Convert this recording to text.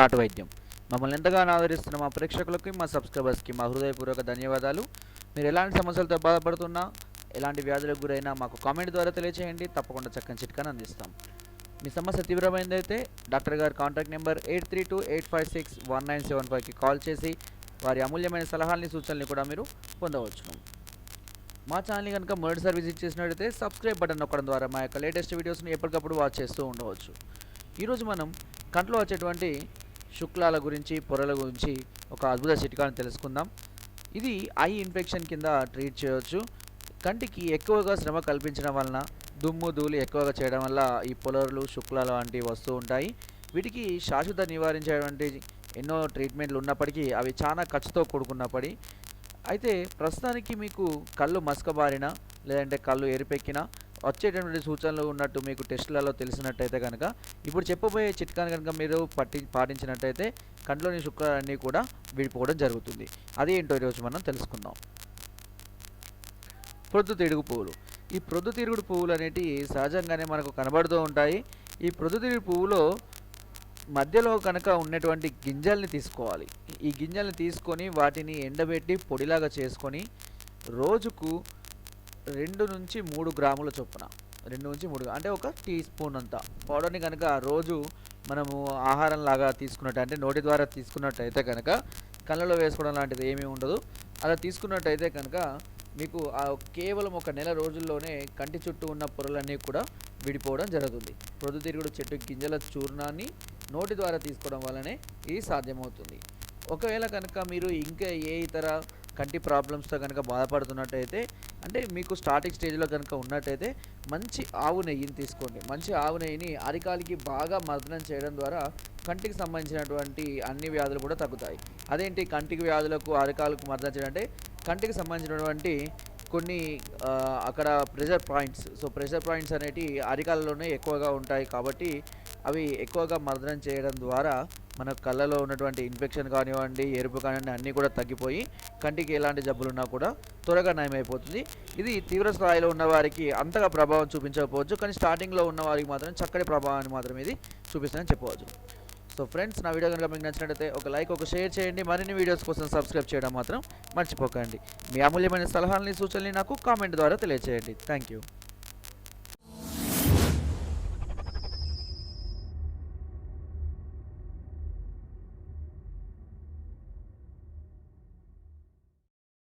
నాటు వైద్యం. మమ్మల్ని ఎంతగానో ఆదరిస్తున్న మా ప్రేక్షకులకి మా సబ్స్క్రైబర్స్కి మా హృదయపూర్వక ధన్యవాదాలు. మీరు ఎలాంటి సమస్యలతో బాధపడుతున్నా ఎలాంటి వ్యాధులకు గురైనా మాకు కామెంట్ ద్వారా తెలియచేయండి. తప్పకుండా చక్కని చిట్కాను అందిస్తాం. మీ సమస్య తీవ్రమైందైతే డాక్టర్ గారి contact number eight three two eight five six one nine seven ఫైవ్కి కాల్ చేసి వారి అమూల్యమైన సలహాలని సూచనల్ని కూడా మీరు పొందవచ్చును. మా ఛానల్ని కనుక మొదటిసారి విజిట్ చేసినట్లయితే సబ్స్క్రైబ్ బటన్ నొక్కడం ద్వారా మా యొక్క లేటెస్ట్ వీడియోస్ని ఎప్పటికప్పుడు వాచ్ చేస్తూ ఉండవచ్చు. ఈరోజు మనం కంట్లో వచ్చేటువంటి శుక్లాల గురించి పొరల గురించి ఒక అద్భుత చిట్కాను తెలుసుకుందాం. ఇది ఐ ఇన్ఫెక్షన్ కింద ట్రీట్ చేయవచ్చు కంటికి ఎక్కువగా శ్రమ కల్పించడం వలన దుమ్ము ధూళి ఎక్కువగా చేయడం వల్ల ఈ పొలర్లు శుక్లాలు వంటివి వస్తూ ఉంటాయి. వీటికి శాశ్వత నివారించేటువంటి ఎన్నో ట్రీట్మెంట్లు ఉన్నప్పటికీ అవి చాలా ఖర్చుతో కూడుకున్నప్పటి. అయితే ప్రస్తుతానికి మీకు కళ్ళు మసకబారిన లేదంటే కళ్ళు ఎరిపెక్కినా వచ్చేటటువంటి సూచనలు ఉన్నట్టు మీకు టెస్టులలో తెలిసినట్టయితే కనుక ఇప్పుడు చెప్పబోయే చిట్కాను కనుక మీరు పట్టి పాటించినట్టయితే కంట్లోని శుక్రాలన్నీ కూడా విడిపోవడం జరుగుతుంది. అదేంటో ఈరోజు మనం తెలుసుకుందాం. ప్రొద్దుతిరుగుడు పువ్వులు. ఈ ప్రొద్దు తిరుగుడు పువ్వులు అనేటివి సహజంగానే మనకు కనబడుతూ ఉంటాయి. ఈ ప్రొద్దుతిరుగుడు పువ్వులో మధ్యలో కనుక ఉన్నటువంటి గింజల్ని తీసుకోవాలి. ఈ గింజల్ని తీసుకొని వాటిని ఎండబెట్టి పొడిలాగా చేసుకొని రోజుకు రెండు నుంచి మూడు గ్రాముల చొప్పున. రెండు నుంచి మూడు అంటే ఒక టీ స్పూన్ అంత. పౌడర్ని కనుక రోజు మనము ఆహారం లాగా తీసుకున్నట్టు అంటే నోటి ద్వారా తీసుకున్నట్టయితే కనుక కళ్ళలో వేసుకోవడం లాంటిది ఏమీ ఉండదు. అలా తీసుకున్నట్టయితే కనుక మీకు ఆ కేవలం ఒక నెల రోజుల్లోనే కంటి చుట్టూ ఉన్న పొరలన్నీ కూడా విడిపోవడం జరుగుతుంది. ప్రొద్దుతిరుగుడు చెట్టు గింజల చూర్ణాన్ని నోటి ద్వారా తీసుకోవడం వల్లనే ఇది సాధ్యమవుతుంది. ఒకవేళ కనుక మీరు ఇంకా ఏ ఇతర కంటి ప్రాబ్లమ్స్తో కనుక బాధపడుతున్నట్టయితే అంటే మీకు స్టార్టింగ్ స్టేజ్లో కనుక ఉన్నట్టయితే మంచి ఆవు నెయ్యిని తీసుకోండి. మంచి ఆవు నెయ్యిని అరికాలికి బాగా మర్దనం చేయడం ద్వారా కంటికి సంబంధించినటువంటి అన్ని వ్యాధులు కూడా తగ్గుతాయి. అదేంటి? కంటికి వ్యాధులకు అరికాలకు మర్దనం చేయడం అంటే కంటికి సంబంధించినటువంటి కొన్ని అక్కడ pressure points so pressure points అనేటివి అరికాలలోనే ఎక్కువగా ఉంటాయి కాబట్టి అవి ఎక్కువగా మర్దనం చేయడం ద్వారా మన కళ్ళలో ఉన్నటువంటి ఇన్ఫెక్షన్ కానివ్వండి ఎరుపు కానివ్వండి అన్నీ కూడా తగ్గిపోయి కంటికి ఎలాంటి జబ్బులు ఉన్నా కూడా త్వరగా నయమైపోతుంది. ఇది తీవ్ర స్థాయిలో ఉన్న వారికి అంతగా ప్రభావం చూపించకపోవచ్చు. కానీ స్టార్టింగ్లో ఉన్న వారికి మాత్రం చక్కటి ప్రభావాన్ని మాత్రం ఇది చూపిస్తుందని చెప్పవచ్చు. సో ఫ్రెండ్స్ నా వీడియో కనుక మీకు నచ్చినట్లయితే ఒక లైక్ ఒక షేర్ చేయండి. మరిన్ని వీడియోస్ కోసం సబ్స్క్రైబ్ చేయడం మాత్రం మర్చిపోకండి. మీ అమూల్యమైన సలహాలని సూచనలు నాకు కామెంట్ ద్వారా తెలియజేయండి థ్యాంక్ యూ.